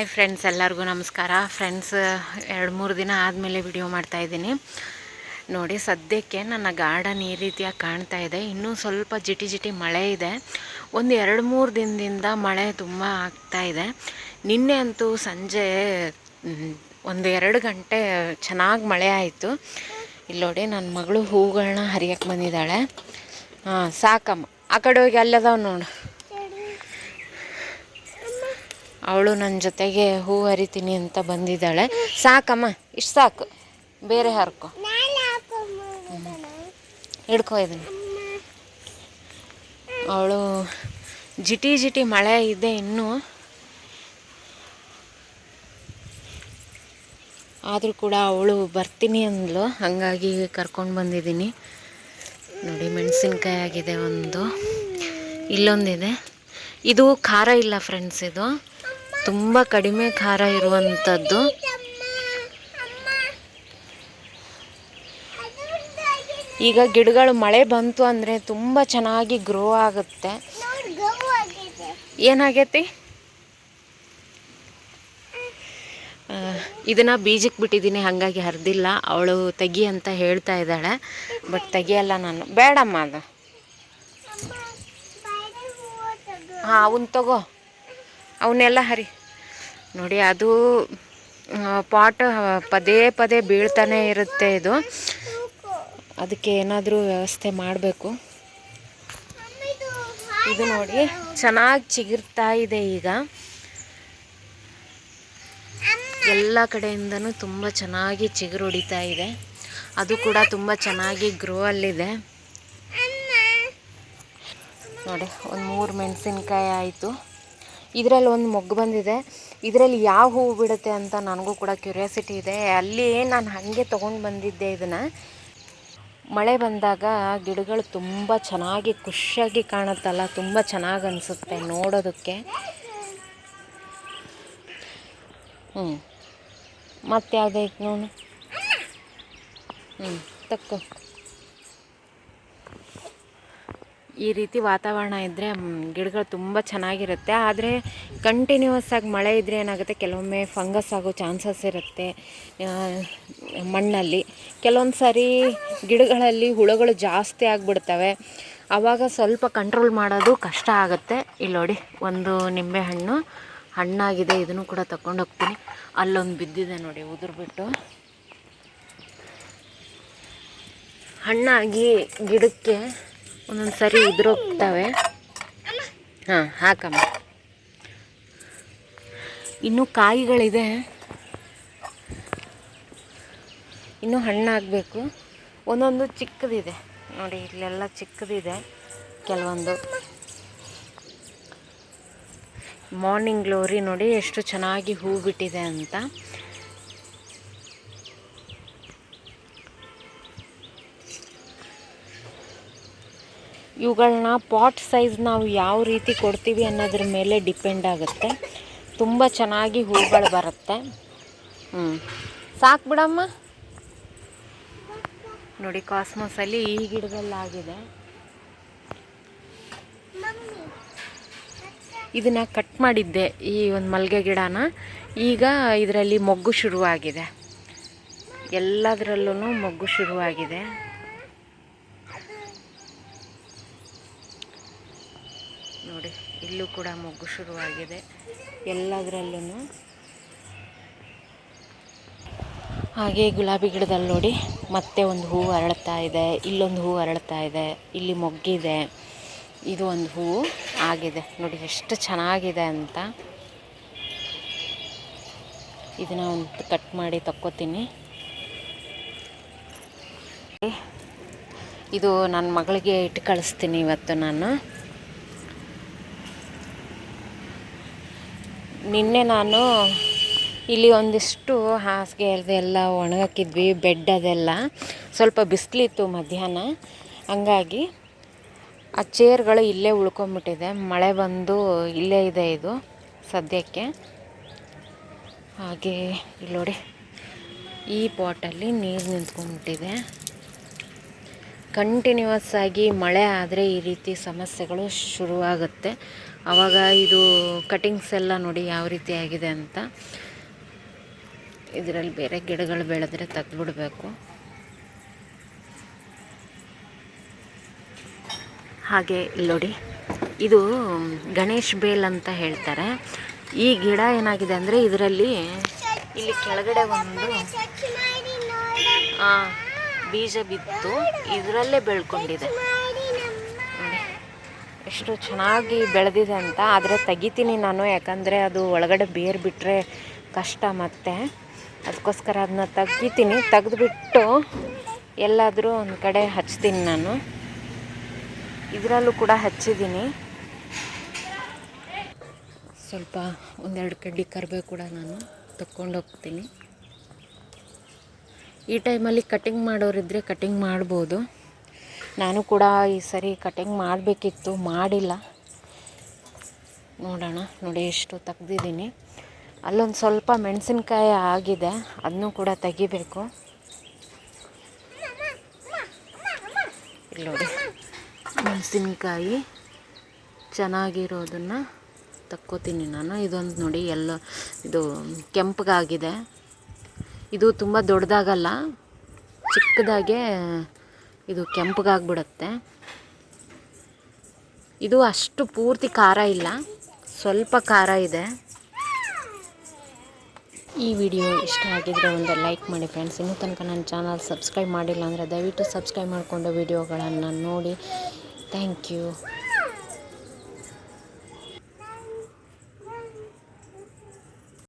Hi friends, ಎಲ್ಲರಿಗೂ ನಮಸ್ಕಾರ. Friends, ಎರಡು ಮೂರು ದಿನ ಆದಮೇಲೆ ವಿಡಿಯೋ ಮಾಡ್ತಾಯಿದ್ದೀನಿ ನೋಡಿ, ಸದ್ಯಕ್ಕೆ ನನ್ನ ಗಾರ್ಡನ್ ಈ ರೀತಿಯಾಗಿ ಕಾಣ್ತಾ ಇದೆ. ಇನ್ನೂ ಸ್ವಲ್ಪ ಜಿಟಿ ಜಿಟಿ ಮಳೆ ಇದೆ. ಒಂದು ಎರಡು ಮೂರು ದಿನದಿಂದ ಮಳೆ ತುಂಬ ಆಗ್ತಾ ಇದೆ. ನಿನ್ನೆ ಅಂತೂ ಸಂಜೆ ಒಂದು ಎರಡು ಗಂಟೆ ಚೆನ್ನಾಗಿ ಮಳೆ ಆಯಿತು. ಇಲ್ಲಿ ನೋಡಿ ನನ್ನ ಮಗಳು ಹೂಗಳನ್ನ ಹರಿಯಕ್ಕೆ ಬಂದಿದ್ದಾಳೆ. ಹಾಂ, ಸಾಕಮ್ಮ. ಆ ಕಡೆ ಹೋಗಿ ಅಲ್ಲದವ್ ನೋಡು. ಅವಳು ನನ್ನ ಜೊತೆಗೆ ಹೂ ಹರಿತೀನಿ ಅಂತ ಬಂದಿದ್ದಾಳೆ. ಸಾಕಮ್ಮ, ಇಷ್ಟು ಸಾಕು. ಬೇರೆ ಹರ್ಕೊ. ಹಿಡ್ಕೊ ಇದನ್ನು. ಅವಳು ಜಿಟಿ ಜಿಟಿ ಮಳೆ ಇದೆ ಇನ್ನೂ. ಆದರೂ ಕೂಡ ಅವಳು ಬರ್ತೀನಿ ಅಂದ್ಲು. ಹಾಗಾಗಿ ಕರ್ಕೊಂಡು ಬಂದಿದ್ದೀನಿ. ನೋಡಿ, ಮೆಣಸಿನ್ಕಾಯಿ ಆಗಿದೆ ಒಂದು. ಇಲ್ಲೊಂದಿದೆ. ಇದು ಖಾರ ಇಲ್ಲ ಫ್ರೆಂಡ್ಸ್ ಇದು. ತುಂಬ ಕಡಿಮೆ ಖಾರ ಇರುವಂಥದ್ದು ಈಗ ಗಿಡಗಳು ಮಳೆ ಬಂತು ಅಂದರೆ ತುಂಬ ಚೆನ್ನಾಗಿ ಗ್ರೋ ಆಗುತ್ತೆ. ಏನಾಗೈತಿ? ಇದನ್ನು ಬೀಜಕ್ಕೆ ಬಿಟ್ಟಿದ್ದೀನಿ ಹಾಗಾಗಿ ಹರಿದಿಲ್ಲ. ಅವಳು ತೆಗಿ ಅಂತ ಹೇಳ್ತಾ ಇದ್ದಾಳೆ. ಬಟ್ ತೆಗಿಯಲ್ಲ ನಾನು. ಬೇಡಮ್ಮ ಅದು. ಹಾಂ ಅವನ್ನ ತಗೋ. ಅವನ್ನೆಲ್ಲ ಹರಿ. ನೋಡಿ, ಅದು ಪಾಟ್ ಪದೇ ಪದೇ ಬೀಳ್ತಾನೆ ಇರುತ್ತೆ ಇದು. ಅದಕ್ಕೆ ಏನಾದರೂ ವ್ಯವಸ್ಥೆ ಮಾಡಬೇಕು. ಇದು ನೋಡಿ, ಚೆನ್ನಾಗಿ ಚಿಗುರ್ತಾ ಇದೆ ಈಗ. ಎಲ್ಲ ಕಡೆಯಿಂದನೂ ತುಂಬ ಚೆನ್ನಾಗಿ ಚಿಗುರು ಹೊಡಿತಾ ಇದೆ. ಅದು ಕೂಡ ತುಂಬ ಚೆನ್ನಾಗಿ ಗ್ರೋ ಅಲ್ಲಿದೆ. ನೋಡಿ, ಒಂದು ಮೂರು ಮೆಣಸಿನ್ಕಾಯಿ ಆಯಿತು. ಇದರಲ್ಲಿ ಒಂದು ಮೊಗ್ಗು ಬಂದಿದೆ. ಇದರಲ್ಲಿ ಯಾವ ಹೂವು ಬಿಡುತ್ತೆ ಅಂತ ನನಗೂ ಕೂಡ ಕ್ಯೂರಿಯಾಸಿಟಿ ಇದೆ. ಅಲ್ಲಿ ನಾನು ಹಾಗೆ ತೊಗೊಂಡು ಬಂದಿದ್ದೆ ಇದನ್ನು. ಮಳೆ ಬಂದಾಗ ಗಿಡಗಳು ತುಂಬ ಚೆನ್ನಾಗಿ ಖುಷಿಯಾಗಿ ಕಾಣುತ್ತಲ್ಲ, ತುಂಬ ಚೆನ್ನಾಗಿ ಅನಿಸುತ್ತೆ ನೋಡೋದಕ್ಕೆ. ಹ್ಞೂ ಮತ್ತೆ ಯಾವುದೈತೆ ನೋಡು. ಹ್ಞೂ ತಕ್ಕೋ. ಈ ರೀತಿ ವಾತಾವರಣ ಇದ್ದರೆ ಗಿಡಗಳು ತುಂಬ ಚೆನ್ನಾಗಿರುತ್ತೆ. ಆದರೆ ಕಂಟಿನ್ಯೂಸ್ ಆಗಿ ಮಳೆ ಇದ್ದರೆ ಏನಾಗುತ್ತೆ? ಕೆಲವೊಮ್ಮೆ ಫಂಗಸ್ ಆಗೋ ಚಾನ್ಸಸ್ ಇರುತ್ತೆ ಮಣ್ಣಲ್ಲಿ. ಕೆಲವೊಂದು ಸಾರಿ ಗಿಡಗಳಲ್ಲಿ ಹುಳುಗಳು ಜಾಸ್ತಿ ಆಗಿಬಿಡ್ತವೆ. ಆವಾಗ ಸ್ವಲ್ಪ ಕಂಟ್ರೋಲ್ ಮಾಡೋದು ಕಷ್ಟ ಆಗುತ್ತೆ. ಇಲ್ಲಿ ನೋಡಿ, ಒಂದು ನಿಂಬೆಹಣ್ಣು ಹಣ್ಣಾಗಿದೆ, ಇದನ್ನು ಕೂಡ ಹೋಗ್ತೀನಿ. ಅಲ್ಲೊಂದು ಬಿದ್ದಿದೆ ನೋಡಿ ಉದುರ್ಬಿಟ್ಟು ಹಣ್ಣಾಗಿ ಗಿಡಕ್ಕೆ ಒಂದೊಂದು ಸರಿ ಉದುರೋಗ್ತವೆ. ಹಾಂ, ಹಾಕಮ್ಮ. ಇನ್ನೂ ಕಾಯಿಗಳಿದೆ. ಇನ್ನೂ ಹಣ್ಣಾಗಬೇಕು. ಒಂದೊಂದು ಚಿಕ್ಕದಿದೆ. ನೋಡಿ, ಇಲ್ಲೆಲ್ಲ ಚಿಕ್ಕದಿದೆ. ಕೆಲವೊಂದು. ಮಾರ್ನಿಂಗ್ ಗ್ಲೋರಿ ನೋಡಿ ಎಷ್ಟು ಚೆನ್ನಾಗಿ ಹೂ ಬಿಟ್ಟಿದೆ ಅಂತ. ಇವುಗಳನ್ನ ಪಾಟ್ ಸೈಜ್ ನಾವು ಯಾವ ರೀತಿ ಕೊಡ್ತೀವಿ ಅನ್ನೋದ್ರ ಮೇಲೆ ಡಿಪೆಂಡ್ ಆಗುತ್ತೆ. ತುಂಬ ಚೆನ್ನಾಗಿ ಹೂಗಳು ಬರುತ್ತೆ. ಹ್ಞೂ ಸಾಕು ಬಿಡಮ್ಮ. ನೋಡಿ ಕಾಸ್ಮೋಸಲ್ಲಿ ಈ ಗಿಡದಲ್ಲಾಗಿದೆ. ಇದನ್ನು ಕಟ್ ಮಾಡಿದ್ದೆ ಈ ಒಂದು ಮಲ್ಲಿಗೆ ಗಿಡನ. ಈಗ ಇದರಲ್ಲಿ ಮೊಗ್ಗು ಶುರುವಾಗಿದೆ. ಎಲ್ಲದರಲ್ಲೂ ಮೊಗ್ಗು ಶುರುವಾಗಿದೆ. ನೋಡಿ, ಇಲ್ಲೂ ಕೂಡ ಮೊಗ್ಗು ಶುರುವಾಗಿದೆ. ಎಲ್ಲದರಲ್ಲೂ ಹಾಗೆ ಗುಲಾಬಿ ಗಿಡದಲ್ಲಿ ನೋಡಿ, ಮತ್ತೆ ಒಂದು ಹೂವು ಅರಳುತ್ತಾ ಇದೆ, ಇಲ್ಲೊಂದು ಹೂವು ಅರಳುತ್ತಾ ಇದೆ, ಇಲ್ಲಿ ಮೊಗ್ಗಿದೆ. ಇದು ಒಂದು ಹೂವು ಆಗಿದೆ. ನೋಡಿ, ಎಷ್ಟು ಚೆನ್ನಾಗಿದೆ ಅಂತ. ಇದನ್ನ ಒಂದು ಕಟ್ ಮಾಡಿ ತಕ್ಕೋತೀನಿ. ಇದು ನನ್ನ ಮಗಳಿಗೆ ಇಟ್ಟು ಕಳಿಸ್ತೀನಿ ಇವತ್ತು ನಾನು. ನಿನ್ನೆ ನಾನು ಇಲ್ಲಿ ಒಂದಿಷ್ಟು ಹಾಸಿಗೆ ಅದೆಲ್ಲ ಒಣಗಾಕಿದ್ವಿ, ಬೆಡ್ ಅದೆಲ್ಲ. ಸ್ವಲ್ಪ ಬಿಸಿಲಿತ್ತು ಮಧ್ಯಾಹ್ನ. ಹಂಗಾಗಿ ಆ ಚೇರ್ಗಳು ಇಲ್ಲೇ ಉಳ್ಕೊಂಬಿಟ್ಟಿದೆ. ಮಳೆ ಬಂದು ಇಲ್ಲೇ ಇದೆ ಇದು ಸದ್ಯಕ್ಕೆ. ಹಾಗೆ ಇಲ್ಲಿ ನೋಡಿ, ಈ ಪಾಟಲ್ಲಿ ನೀರು ನಿಂತ್ಕೊಂಡ್ಬಿಟ್ಟಿದೆ. ಕಂಟಿನ್ಯೂಸ್ ಆಗಿ ಮಳೆ ಆದರೆ ಈ ರೀತಿ ಸಮಸ್ಯೆಗಳು ಶುರುವಾಗುತ್ತೆ. ಆವಾಗ ಇದು ಕಟಿಂಗ್ಸ್ ಎಲ್ಲ ನೋಡಿ ಯಾವ ರೀತಿ ಆಗಿದೆ ಅಂತ. ಇದರಲ್ಲಿ ಬೇರೆ ಗಿಡಗಳು ಬೆಳೆದ್ರೆ ತೆಗೆದ್ಬಿಡ್ಬೇಕು. ಹಾಗೆ ನೋಡಿ, ಇದು ಗಣೇಶ್ ಬೇಲ್ ಅಂತ ಹೇಳ್ತಾರೆ. ಈ ಗಿಡ ಏನಾಗಿದೆ ಅಂದರೆ ಇದರಲ್ಲಿ ಇಲ್ಲಿ ಕೆಳಗಡೆ ಒಂದು ಬೀಜ ಬಿತ್ತು. ಇದರಲ್ಲೇ ಬೆಳ್ಕೊಂಡಿದೆ. ಎಷ್ಟು ಚೆನ್ನಾಗಿ ಬೆಳೆದಿದೆ ಅಂತ, ಆದರೆ ತೆಗಿತೀನಿ ನಾನು, ಯಾಕಂದರೆ ಅದು ಒಳಗಡೆ ಬೇರು ಬಿಟ್ಟರೆ ಕಷ್ಟ ಮತ್ತೆ. ಅದಕ್ಕೋಸ್ಕರ ಅದನ್ನ ತೆಗಿತೀನಿ. ತೆಗೆದುಬಿಟ್ಟು ಎಲ್ಲಾದರೂ ಒಂದು ಕಡೆ ಹಚ್ತೀನಿ ನಾನು. ಇದರಲ್ಲೂ ಕೂಡ ಹಚ್ಚಿದ್ದೀನಿ ಸ್ವಲ್ಪ ಒಂದೆರಡು ಕಡ್ಡಿ ಕರಿಬೇವು ಕೂಡ ನಾನು ತಕ್ಕೊಂಡೋಗ್ತೀನಿ ಈ ಟೈಮಲ್ಲಿ ಕಟಿಂಗ್ ಮಾಡೋರಿದ್ದರೆ ಕಟಿಂಗ್ ಮಾಡ್ಬೋದು. ನಾನು ಕೂಡ ಈ ಸರಿ ಕಟಿಂಗ್ ಮಾಡಬೇಕಿತ್ತು, ಮಾಡಿಲ್ಲ. ನೋಡೋಣ, ನೋಡಿ ಎಷ್ಟು ತೆಗ್ದಿದ್ದೀನಿ. ಅಲ್ಲೊಂದು ಸ್ವಲ್ಪ ಮೆಣಸಿನ್ಕಾಯಿ ಆಗಿದೆ ಅದನ್ನೂ ಕೂಡ ತೆಗಿಬೇಕು. ಇಲ್ಲಿ ನೋಡಿ ಮೆಣಸಿನ್ಕಾಯಿ ಚೆನ್ನಾಗಿರೋದನ್ನು ತಕ್ಕೋತೀನಿ ನಾನು. ಇದೊಂದು ನೋಡಿ ಎಲ್ಲ, ಇದು ಕೆಂಪಗಾಗಿದೆ. ಇದು ತುಂಬ ದೊಡ್ಡದಾಗಲ್ಲ, ಚಿಕ್ಕದಾಗೆ ಇದು ಕೆಂಪಗಾಗ್ಬಿಡುತ್ತೆ. ಇದು ಅಷ್ಟು ಪೂರ್ತಿ ಖಾರ ಇಲ್ಲ. ಸ್ವಲ್ಪ ಖಾರ ಇದೆ. ಈ ವಿಡಿಯೋ ಇಷ್ಟ ಆಗಿದ್ರೆ ಒಂದು ಲೈಕ್ ಮಾಡಿ ಫ್ರೆಂಡ್ಸ್. ಇನ್ನೂ ತನಕ ನನ್ನ ಚಾನಲ್ ಸಬ್ಸ್ಕ್ರೈಬ್ ಮಾಡಿಲ್ಲ ಅಂದರೆ ದಯವಿಟ್ಟು ಸಬ್ಸ್ಕ್ರೈಬ್ ಮಾಡಿಕೊಂಡು ವಿಡಿಯೋಗಳನ್ನು ನೋಡಿ. Thank you.